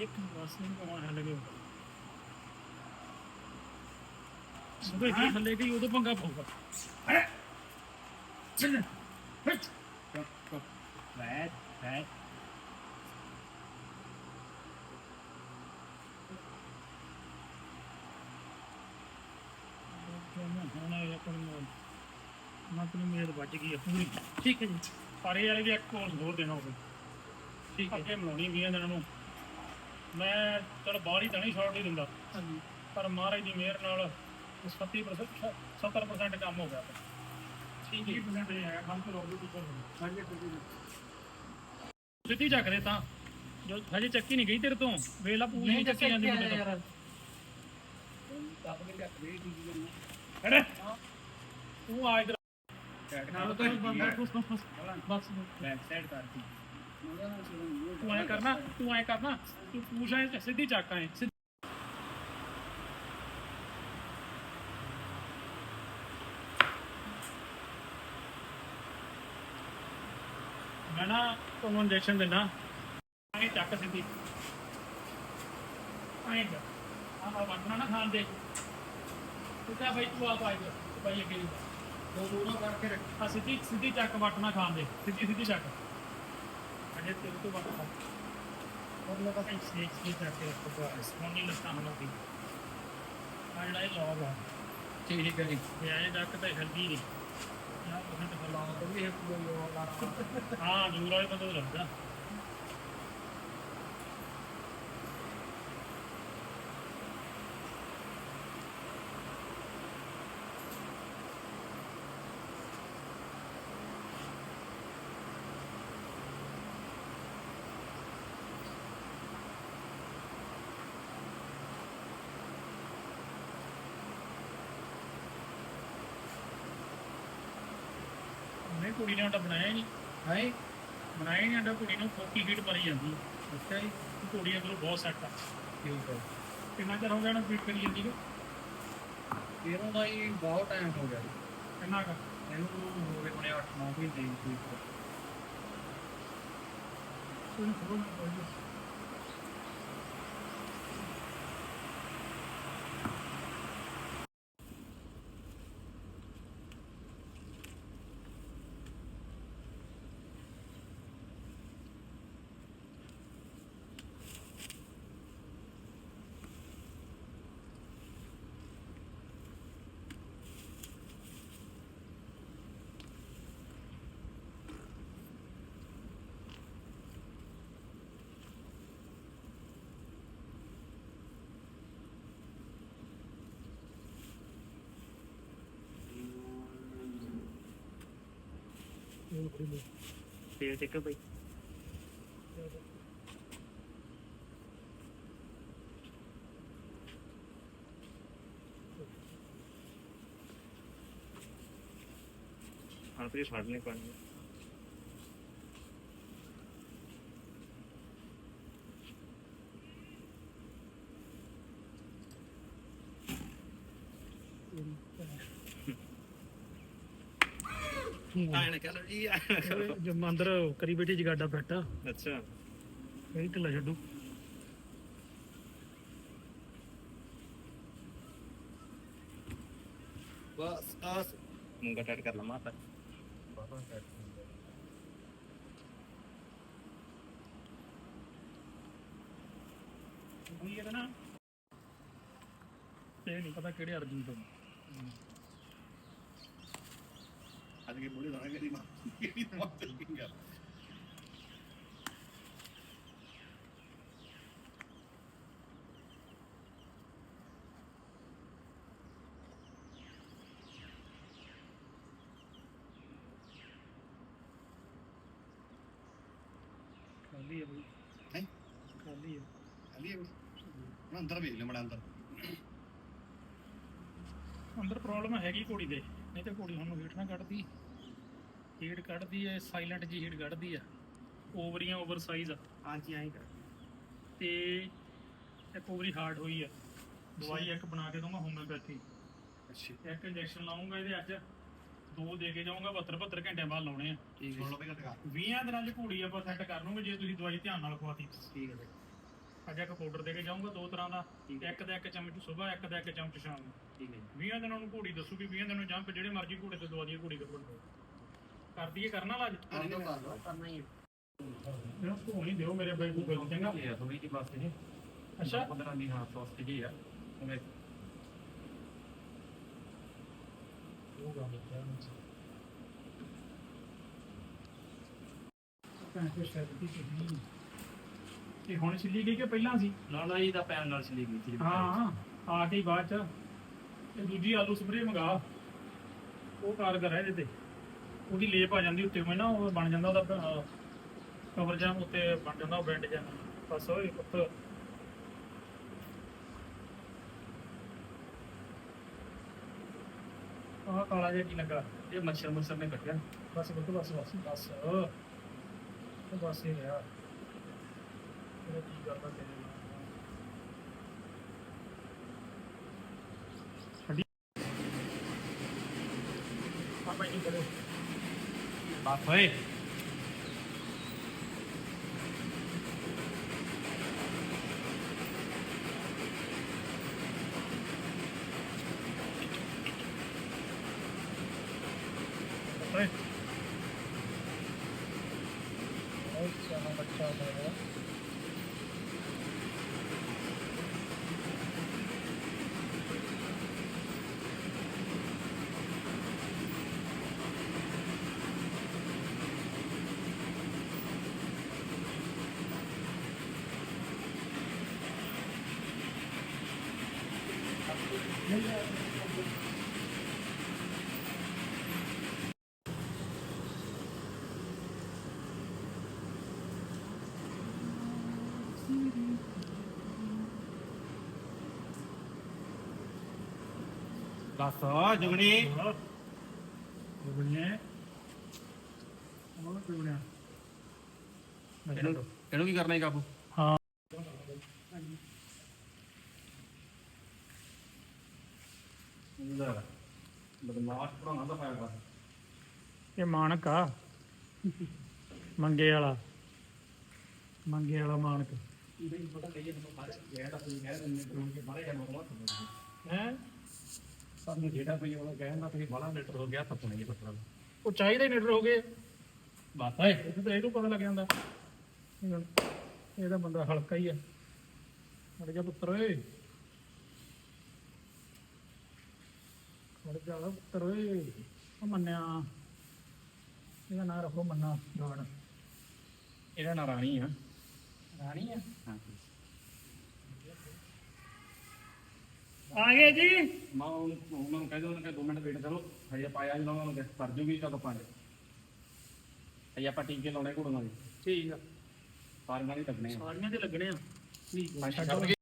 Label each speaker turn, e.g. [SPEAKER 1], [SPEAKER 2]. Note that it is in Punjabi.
[SPEAKER 1] ਇੱਕ ਬਸ ਨਹੀਂ ਕੋਣ ਹੱਲ ਗਿਆ ਸੁਬੇ ਦੀ ਹੱਲੇ ਗਈ ਉਦੋਂ ਪੰਗਾ ਪਊਗਾ। ਅਰੇ! ਚੱਲ ਹਟ! ਬੈਠ ਬੈਠ। ਹੁਣ ਇਹ ਆਪਣੀ ਮੋਲ ਵੱਜ ਗਈ ਪੂਰੀ। ਠੀਕ ਹੈ ਜੀ। ਸਾਰੇ ਵਾਲੇ ਵੀ ਇੱਕ ਕੋਰਸ ਹੋਰ ਦੇਣਾ ਹੋਵੇ ਠੀਕ ਹੈ। ਅੱਗੇ 20 ਦਿਨਾਂ ਨੂੰ। ਮੈਂ ਚਲ ਬਾਹਰ ਹੀ ਤਾਂ ਨਹੀਂ ਛੋੜ ਨਹੀਂ ਦਿੰਦਾ।
[SPEAKER 2] ਹਾਂਜੀ।
[SPEAKER 1] ਪਰ ਮਹਾਰਾਜ ਦੀ ਮਿਹਰ ਨਾਲ 70% 70% ਕੰਮ ਹੋ ਗਿਆ। ਠੀਕ ਹੈ। 20% ਇਹ ਹੈ ਕੰਮ ਤੋਂ ਲੋਕ ਵੀ
[SPEAKER 2] ਹਾਂਜੀ
[SPEAKER 1] ਸਿੱਧੀ ਚੱਕ ਦੇ ਤਾਂ। ਜੋ ਹਜੇ ਚੱਕੀ ਨਹੀਂ ਗਈ ਤੇਰੇ ਤੋਂ। ਵੇਲਾ ਪੂਰੀ ਨਹੀਂ ਚੱਕੀ ਜਾਂਦੀ ਮੁੰਡੇ ਤੋਂ।
[SPEAKER 2] ਦੱਬ ਕੇ ਚੱਕ ਦੇ ਠੀਕ ਕਰਨਾ
[SPEAKER 1] ਅਰੇ ਤੂੰ ਆ ਇਧਰ।
[SPEAKER 2] ਨਾਲ ਤਾਂ ਬੰਦਾ
[SPEAKER 1] ਬਸ ਬਸ ਬਸ। ਬੈਕ ਸਾਈਡ ਕਰਦੀ ਤੂੰ ਐ ਕਰਨਾ ਤੂੰ ਐ ਕਰਨਾ ਤੂੰ ਪੂਛ ਐ ਸਿੱਧੀ ਚੱਕ ਐ ਸਿੱਧੀ। ਮੈਂ ਨਾ ਤੁਹਾਨੂੰ ਇੰਜੈਕਸ਼ਨ ਦਿੰਦਾ ਐ ਚੱਕ ਸਿੱਧੀ। ਐ ਜਾ ਆਹ ਵਟਣਾ ਨਾ ਖਾਣ ਦੇ। ਤੂੰ ਕਹ ਬਈ ਤੂੰ ਆਪ ਆਏਗਾ ਬਈ ਅੱਗੇ ਨਹੀਂ
[SPEAKER 2] ਦੋ ਦੋ ਕਰਕੇ ਰੱਖ।
[SPEAKER 1] ਆ ਸਿੱਧੀ ਸਿੱਧੀ ਚੱਕ ਵਟਣਾ ਖਾਣ ਦੇ। ਸਿੱਧੀ ਸਿੱਧੀ ਚੱਕ।
[SPEAKER 2] ਠੀਕ ਹੈ ਜੀ
[SPEAKER 1] ਇਹ ਡੱਕ ਤੇ ਹਲਦੀ ਨਹੀਂ ਯਾਰ ਉਹਨਾਂ ਤੇ ਫਲਾਉ
[SPEAKER 2] ਵੀ ਇੱਕ ਦੋ ਲਾ
[SPEAKER 1] ਹਾਂ ਦੂਰ ਵਾਲੇ ਬੰਦੇ ਤੋਂ ਲੱਗਦਾ? ਉਹਨੇ ਕੁੜੀ ਨੇ ਆਟਾ ਬਣਾਇਆ ਹੀ ਨਹੀਂ।
[SPEAKER 2] ਹੈ
[SPEAKER 1] ਬਣਾਇਆ ਹੀ ਨਹੀਂ ਆਟਾ ਕੁੜੀ ਨੂੰ ਫੋਕੀ ਹੀਟ ਮਰੀ ਜਾਂਦੀ।
[SPEAKER 2] ਅੱਛਾ ਜੀ
[SPEAKER 1] ਕੁੜੀ ਅੰਦਰੋਂ ਬਹੁਤ ਸੈੱਟ ਆ।
[SPEAKER 2] ਠੀਕ ਹੈ
[SPEAKER 1] ਕਿੰਨਾ ਚਿਰ ਹੋ ਗਿਆ ਨਾ ਫੀਟ ਕਰੀ ਜਾਂਦੀ ਹੈ
[SPEAKER 2] ਇਹਨੂੰ ਦਾ ਹੀ ਬਹੁਤ ਟਾਈਮ ਹੋ ਗਿਆ। ਜੀ।
[SPEAKER 1] ਕਿੰਨਾ ਕੁ?
[SPEAKER 2] ਇਹਨੂੰ ਹੋ ਗਏ ਹੁਣੇ 8 9 ਮਹੀਨੇ ਹੀ ਠੀਕ ਹੈ
[SPEAKER 1] ਤੇਲ ਚੱਕ ਬਈ ਹਾਂ ਤੇ ਛੱਡਨੇ ਪਾਣੀ
[SPEAKER 2] ਆਣ ਕਰ ਜੀ
[SPEAKER 1] ਜੋ ਅੰਦਰ ਕਰੀ ਬੈਠੀ ਜਗਾਡਾ ਬੈਠਾ
[SPEAKER 2] ਅੱਛਾ।
[SPEAKER 1] ਇਹ ਢਿੱਲਾ ਛੱਡੂ।
[SPEAKER 2] ਬਸ ਆਸ। ਮੁੰਗਾ ਟੱਟ ਕਰ ਲਮਾ ਤਾਂ।
[SPEAKER 1] ਇਹ ਇਹਦਾ ਨਾ ਇਹ ਨਹੀਂ ਪਤਾ ਕਿਹੜੇ ਅਰਜੁਨ ਤੋਂ।
[SPEAKER 3] ਅੱਜ ਕੇ ਬੋਲੇ ਨਾ ਕਰੀ ਮਾਂ ਕਿਹੜੀ ਮਾਂ ਤੇ ਗੱਲ
[SPEAKER 1] ਖਾਲੀ ਹੈ ਬਈ
[SPEAKER 3] ਹੈ
[SPEAKER 1] ਖਾਲੀ ਹੈ
[SPEAKER 3] ਖਾਲੀ ਹੈ ਹੁਣ ਅੰਦਰ ਵੇਖ ਲੈ ਮੜਾ ਅੰਦਰ
[SPEAKER 1] ਅੰਦਰ ਪ੍ਰੋਬਲਮ ਹੈਗੀ ਘੋੜੀ ਦੇ ਨਹੀਂ ਤੇ ਘੋੜੀ ਹੁਣ ਹੀਟ ਨਾ ਕੱਢਦੀ ਹੀਟ ਕੱਢਦੀ ਹੈ ਸਾਇਲੈਂਟ ਜੀ ਹੀਟ ਕੱਢਦੀ ਆ ਓਵਰੀਆਂ ਓਵਰ ਸਾਈਜ਼
[SPEAKER 2] ਹਾਂਜੀ ਆਈ ਕਰ।
[SPEAKER 1] ਤੇ ਇੱਕ ਓਵਰੀ ਹਾਰਡ ਹੋਈ ਆ। ਦਵਾਈ ਇੱਕ ਬਣਾ ਕੇ ਦਊਂਗਾ ਹੋਮਿਓਪੈਥੀ
[SPEAKER 3] ਅੱਛਾ।
[SPEAKER 1] ਇੱਕ ਇੰਜੈਕਸ਼ਨ ਲਾਉਂਗਾ ਇਹਦੇ ਅੱਜ। ਦੋ ਦੇ ਕੇ ਜਾਊਂਗਾ 72 72 ਘੰਟਿਆਂ ਬਾਅਦ ਲਾਉਣੇ ਆ।
[SPEAKER 2] ਠੀਕ
[SPEAKER 3] ਸੁਣ
[SPEAKER 2] ਹੈ।
[SPEAKER 3] ਲਓ ਵੀ ਘਟਕਾ
[SPEAKER 1] 20 ਦਿਨਾਂ ਚ ਘੋੜੀ ਆਪਾਂ ਸੈੱਟ ਕਰ ਲਵਾਂਗੇ ਜੇ ਤੁਸੀਂ ਦਵਾਈ ਧਿਆਨ ਨਾਲ ਖਵਾਤੀ।
[SPEAKER 2] ਠੀਕ ਹੈ
[SPEAKER 1] ਅੱਜ ਇੱਕ ਪਾਊਡਰ ਦੇ ਕੇ ਜਾਊਂਗਾ ਦੋ ਤਰ੍ਹਾਂ ਦਾ। ਇੱਕ ਦਾ ਇੱਕ ਚਮਚ ਸਵੇਰ ਇੱਕ ਦਾ ਇੱਕ ਚਮਚ ਸ਼ਾਮ। ਨੂੰ
[SPEAKER 2] ਠੀਕ ਹੈ ਜੀ।
[SPEAKER 1] 20 ਦਿਨਾਂ ਨੂੰ ਘੋੜੀ ਦੱਸੂਗੀ 20 ਦਿਨਾਂ ਨੂੰ ਜੰਪ ਜਿਹੜੇ ਮਰਜ਼ੀ ਘੋੜੇ ਤੇ ਦਵਾ ਦਈਏ ਘੋੜੀ ਕੱਪੜ ਕਰ ਦਈਏ ਕਰਨਾ ਲਾ ਅੱਜ?
[SPEAKER 3] ਕਰ ਲਓ ਕਰ ਲਓ
[SPEAKER 2] ਕਰਨਾ ਹੀ
[SPEAKER 1] ਇਹਨੂੰ ਧੋਣੀ ਦਿਓ ਮੇਰੇ ਬਾਈ ਨੂੰ ਗੱਲ ਚੰਗਾ।
[SPEAKER 2] ਹੈ ਥੋੜੀ ਜਿਹੀ ਬਸ ਇਹ।
[SPEAKER 1] ਅੱਛਾ।
[SPEAKER 2] 15 ਦੀ ਹਾਂ ਸੌਸ ਜੀ ਆ। ਉਹਨੇ
[SPEAKER 1] ਉਹ ਗੱਲ ਹੈ ਕਹਿੰਦੇ ਸ਼ਾਇਦ ਕੀ ਸੀ ਇਹ ਹੁਣ ਛਿੱਲੀ ਗਈ ਕਿ ਪਹਿਲਾਂ ਸੀ?
[SPEAKER 2] ਨਾ ਨਾ ਇਹਦਾ ਪੈਨ ਨਾਲ ਚਲੀ ਗਈ ਸੀ।
[SPEAKER 1] ਹਾਂ ਆ ਕੇ ਬਾਅਦ ਚ। ਇਹ ਦੂਜੀ ਆਲੂ ਸਪਰੇ ਮੰਗਾ। ਉਹ ਕਾਰਗਰ ਹੈ ਇਹਦੇ ਤੇ। ਉਹਦੀ ਲੇਪ ਆ ਜਾਂਦੀ ਉੱਤੇ ਮੈਂ ਨਾ ਉਹ ਬਣ ਜਾਂਦਾ ਉਹਦਾ ਕਵਰ ਜਾਂ ਉੱਤੇ ਬਣ ਜਾਂਦਾ ਉਹ ਬੈਂਡ ਜਾਂ ਬਸ ਓਏ ਪੁੱਤ। ਆਹ ਕਾਲਾ ਜਿਹਾ ਕੀ ਲੱਗਾ?
[SPEAKER 2] ਇਹ ਮੱਛਰ ਮੁੱਛਰ ਨੇ ਕੱਟਿਆ।
[SPEAKER 1] ਬਸ ਪੁੱਤ ਬਸ ਬਸ ਬਸ। ਉਹ ਬਸ ਹੀ ਰਿਹਾ। ਇਹ ਕੀ ਕਰਦਾ ਤੇਰੇ ਨਾਲ? ਛੱਡੀ। ਆਪਾਂ ਕੀ ਕਰੋ।
[SPEAKER 2] ਬਸ ਓਏ ਬਸ ਜੁਗਣੀ
[SPEAKER 1] ਦੁਗਣੀਆਂ ਉਹ ਦੁਗਣੀਆਂ
[SPEAKER 2] ਇਹਨੂੰ ਇਹਨੂੰ ਕੀ ਕਰਨਾ ਹੈ ਕਾਬੂ
[SPEAKER 1] ਹਾਂ
[SPEAKER 2] ਲੈ ਬਦਮਾਸ਼ ਪੜਾਉਣਾ ਪਾਇਆ ਕਰ
[SPEAKER 1] ਇਹ ਮਾਨਕ ਆ। ਮੰਗੇ ਵਾਲਾ। ਮੰਗੇ ਵਾਲਾ ਮਾਨਕ
[SPEAKER 2] ਨਹੀਂ ਪਤਾ ਕਹੀਏ ਤੁਹਾਨੂੰ ਬਾਅਦ ਚ ਜਿਹੜਾ ਤੁਸੀਂ ਕਹਿ ਦਿੰਦੇ ਹੋ ਕਿ ਬਾਰੇ ਜਾਣਾ ਬਹੁਤ
[SPEAKER 1] ਹੈ।
[SPEAKER 2] ਸਾਨੂੰ ਜਿਹੜਾ ਕੋਈ ਉਹ ਕਹਿੰਦਾ ਤੁਸੀਂ ਬੜਾ ਲੀਟਰ ਹੋ ਗਿਆ ਨਹੀਂ ਪਤਾ
[SPEAKER 1] ਉਹ ਚਾਹੀਦੇ ਨੀਟਰ ਹੋ ਗਏ।
[SPEAKER 2] ਬਸ ਓਏ।
[SPEAKER 1] ਇਹ ਤਾਂ ਇਹਨੂੰ ਪਤਾ ਲੱਗ ਜਾਂਦਾ। ਇਹਦਾ ਬੰਦਾ ਹਲਕਾ ਹੀ ਆ। ਅੜ ਜਾ ਪੁੱਤਰ ਓਏ। ਅੜ ਜਾ ਪੁੱਤਰ ਓਏ ਉਹ ਮੰਨਿਆ ਇਹਦਾ ਨਾਂ ਰੱਖੋ ਮੰਨਾ ਗਾਣ
[SPEAKER 2] ਇਹਦਾ ਨਾਂ ਰਾਣੀ ਆ।
[SPEAKER 1] ਰਾਣੀ ਆ?
[SPEAKER 2] ਹਾਂ
[SPEAKER 1] ਆ ਗਏ ਜੀ?
[SPEAKER 2] ਮੈਂ ਉਹਨੂੰ ਉਹਨਾਂ ਨੂੰ ਕਹਿ ਦਿਓ ਉਹਨਾਂ ਕਿ 2 ਮਿੰਟ ਵੇਟ ਕਰੋ। ਹਜੇ ਪਾਇਆ ਨਹੀਂ ਉਹਨਾਂ ਨੂੰ ਕਿ ਕਰ ਜੂਗੀ ਕਦੋਂ ਪੰਜ ਹਜੇ। ਆਪਾਂ ਟੀਕੇ ਲਾਉਣੇ ਘੋੜਾਂ ਦੇ।
[SPEAKER 1] ਠੀਕ ਆ।
[SPEAKER 2] ਸਾਰੀਆਂ ਨਹੀਂ ਲੱਗਣੇ ਆ।
[SPEAKER 1] ਸਾਰੀਆਂ ਤੇ ਲੱਗਣੇ ਆ। ਠੀਕ
[SPEAKER 2] ਛੱਡ। ਕੇ